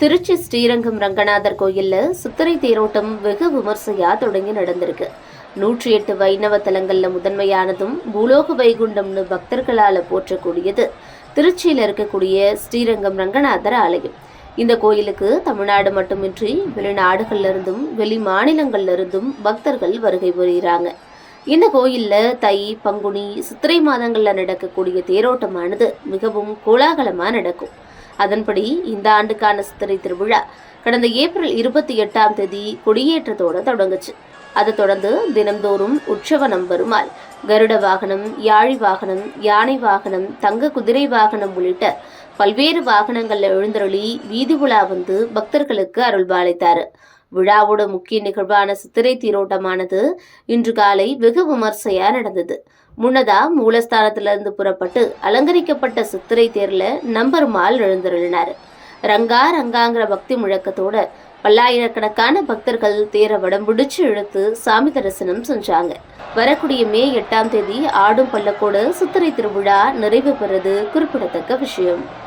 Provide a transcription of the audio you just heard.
திருச்சி ஸ்ரீரங்கம் ரங்கநாதர் கோயிலில் சித்திரை தேரோட்டம் வெகு விமர்சையா தொடங்கி நடந்திருக்கு. நூற்றி எட்டு வைணவ தலங்களில் முதன்மையானதும் பூலோக வைகுண்டம்னு பக்தர்களால் போற்றக்கூடியது திருச்சியில் இருக்கக்கூடிய ஸ்ரீரங்கம் ரங்கநாதர் ஆலயம். இந்த கோயிலுக்கு தமிழ்நாடு மட்டுமின்றி வெளிநாடுகளிலிருந்தும் வெளி மாநிலங்களிலிருந்தும் பக்தர்கள் வருகை புரிகிறாங்க இந்த கோயிலில் தை பங்குனி சித்திரை மாதங்களில் நடக்கக்கூடிய தேரோட்டமானது மிகவும் கோலாகலமாக நடக்கும். அதன்படி இந்த ஆண்டுக்கான சித்திரை திருவிழா கடந்த ஏப்ரல் இருபத்தி எட்டாம் தேதி கொடியேற்றத்தோட தொடங்குச்சு. அதை தொடர்ந்து தினம்தோறும் உற்சவனம் வருமால் கருட வாகனம் யாழி வாகனம் யானை வாகனம் தங்க குதிரை வாகனம் உள்ளிட்ட பல்வேறு வாகனங்கள்ல எழுந்தருளி வீதி உலா வந்து பக்தர்களுக்கு அருள்பாலித்தாரு. விழாவோட முக்கிய நிகழ்வான சித்திரை தேரோட்டமானது இன்று காலை வெகு விமர்சையா நடந்தது. முன்னதா மூலஸ்தானத்திலிருந்து புறப்பட்டு அலங்கரிக்கப்பட்ட சித்திரை தேர்ல நம்பருமால் எழுந்தருளினார். ரங்கா ரங்காங்கிற பக்தி முழக்கத்தோட பல்லாயிரக்கணக்கான பக்தர்கள் தேர வடம் பிடிச்சு இழுத்து சாமி தரிசனம் செஞ்சாங்க. வரக்கூடிய மே எட்டாம் தேதி ஆடும் பல்லக்கோடு சித்திரை திருவிழா நிறைவு பெறுவது குறிப்பிடத்தக்க விஷயம்.